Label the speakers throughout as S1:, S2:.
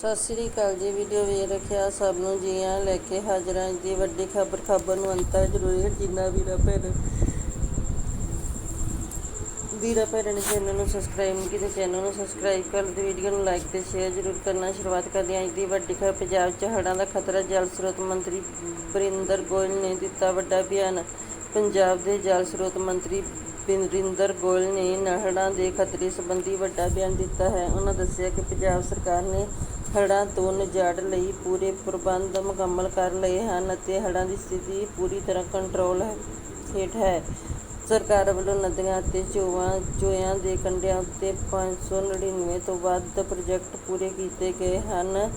S1: ਸਤਿ ਸ੍ਰੀ ਅਕਾਲ ਜੀ ਵੀਡੀਓ ਵੇਖ ਰੱਖਿਆ ਸਭ ਨੂੰ, ਜੀ ਆਇਆਂ ਲੈ ਕੇ ਹਾਜ਼ਰ ਹਾਂ। ਜੀ ਵੱਡੀ ਖਬਰ ਖਬਰ ਨੂੰ ਅੰਤ ਤੱਕ ਜ਼ਰੂਰ ਜਿੰਨਾ ਵੀਰਾ ਭੈਣ ਵੀਰਾ ਭੈਣ ਚੈਨਲ ਨੂੰ ਸਬਸਕ੍ਰਾਈਬ ਨਹੀਂ ਕੀਤਾ ਚੈਨਲ ਨੂੰ ਸਬਸਕ੍ਰਾਈਬ ਕਰ ਦਿਓ ਵੀਡੀਓ ਨੂੰ ਲਾਈਕ ਤੇ ਸ਼ੇਅਰ ਜ਼ਰੂਰ ਕਰਨਾ। ਸ਼ੁਰੂਆਤ ਕਰਦੇ ਹਾਂ ਅੱਜ ਦੀ ਵੱਡੀ ਖਬਰ, ਪੰਜਾਬ 'ਚ ਹੜ੍ਹਾਂ ਦਾ ਖਤਰਾ, ਜਲ ਸਰੋਤ ਮੰਤਰੀ ਬਰਿੰਦਰ ਗੋਇਲ ਨੇ ਦਿੱਤਾ ਵੱਡਾ ਬਿਆਨ। ਪੰਜਾਬ ਦੇ ਜਲ ਸਰੋਤ ਮੰਤਰੀ ਬਿੰਦਰਿੰਦਰ ਗੋਇਲ ਨੇ ਹੜ੍ਹਾਂ ਦੇ ਖਤਰੇ ਸੰਬੰਧੀ ਵੱਡਾ ਬਿਆਨ ਦਿੱਤਾ ਹੈ। ਉਹਨਾਂ ਦੱਸਿਆ ਕਿ ਪੰਜਾਬ ਸਰਕਾਰ ਨੇ ਹੜ੍ਹਾਂ ਤੋਂ ਨਿਜਾੜ ਲਈ ਪੂਰੇ ਪ੍ਰਬੰਧ ਮੁਕੰਮਲ ਕਰ ਲਏ ਹਨ ਅਤੇ ਹੜ੍ਹਾਂ ਦੀ ਸਥਿਤੀ ਪੂਰੀ ਤਰ੍ਹਾਂ ਕੰਟਰੋਲ ਹੇਠ ਹੈ। ਸਰਕਾਰ ਵੱਲੋਂ ਨਦੀਆਂ ਅਤੇ ਚੋਆਂ ਚੋਇਆਂ ਦੇ ਕੰਢਿਆਂ ਉੱਤੇ 599 ਤੋਂ ਵੱਧ ਪ੍ਰੋਜੈਕਟ ਪੂਰੇ ਕੀਤੇ ਗਏ ਹਨ।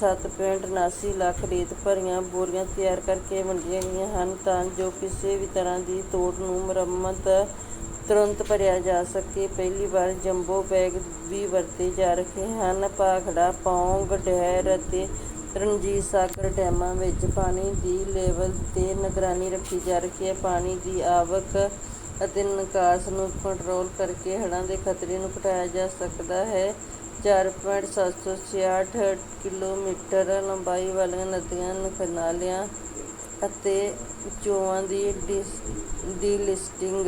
S1: 7.79 ਲੱਖ ਰੇਤ ਭਰੀਆਂ ਬੋਰੀਆਂ ਤਿਆਰ ਕਰਕੇ ਵੰਡੀਆਂ ਗਈਆਂ ਹਨ ਤਾਂ ਜੋ ਕਿਸੇ ਵੀ ਤਰ੍ਹਾਂ ਦੀ ਤੋੜ ਨੂੰ ਮੁਰੰਮਤ ਤੁਰੰਤ ਭਰਿਆ ਜਾ ਸਕੇ। ਪਹਿਲੀ ਵਾਰ ਜੰਬੋ ਬੈਗ ਵੀ ਵਰਤੇ ਜਾ ਰਹੇ ਹਨ। ਭਾਖੜਾ, ਪੌਂਗ, ਡਹਿਰ ਅਤੇ ਰਣਜੀਤ ਸਾਗਰ ਡੈਮਾਂ ਵਿੱਚ ਪਾਣੀ ਦੀ ਲੈਵਲ ਤੇ ਨਿਗਰਾਨੀ ਰੱਖੀ ਜਾ ਰਹੀ ਹੈ। ਪਾਣੀ ਦੀ ਆਵਕ ਅਤੇ ਨਿਕਾਸ ਨੂੰ ਕੰਟਰੋਲ ਕਰਕੇ ਹੜ੍ਹਾਂ ਦੇ ਖਤਰੇ ਨੂੰ ਘਟਾਇਆ ਜਾ ਸਕਦਾ ਹੈ। 4.766 ਕਿਲੋਮੀਟਰ ਲੰਬਾਈ ਵਾਲੀਆਂ ਨਦੀਆਂ ਨਾਲਿਆਂ ਅਤੇ ਚੋਆਂ ਦੀ ਦੀ ਲਿਸਟਿੰਗ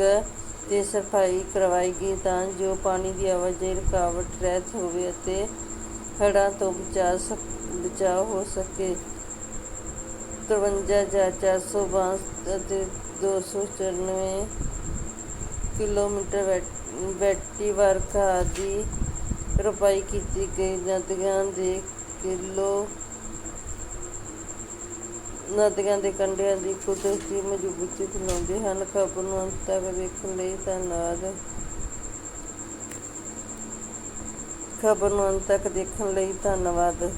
S1: ਤੇ ਸਫ਼ਾਈ ਕਰਵਾਈ ਗਈ ਤਾਂ ਜੋ ਪਾਣੀ ਦੀ ਆਵਾਜਾਈ ਰੁਕਾਵਟ, ਰਹਿਤ ਹੋਵੇ ਅਤੇ ਹੜ੍ਹਾਂ ਤੋਂ ਬਚਾ ਸਕ, ਬਚਾਅ ਹੋ ਸਕੇ। 53462 ਅਤੇ 294 ਕਿਲੋਮੀਟਰ ਵੈਟ- ਵੈਟੀ ਵਰਖਾ ਆਦਿ ਰੁਪਾਈ ਕੀਤੀ ਗਈ, ਨਦੀਆਂ ਦੇ ਕਿਲੋ, ਨਦੀਆਂ ਦੇ ਕੰਢਿਆਂ ਦੀ ਕੁਦਰਤੀ ਮਜ਼ਬੂਤੀ ਖਿਲਾਉਂਦੇ ਹਨ ਖਬਰ ਨੂੰ ਅੰਤ ਤੱਕ ਵੇਖਣ ਲਈ ਧੰਨਵਾਦ। ਖਬਰ ਨੂੰ ਅੰਤ ਤੱਕ ਦੇਖਣ ਲਈ ਧੰਨਵਾਦ।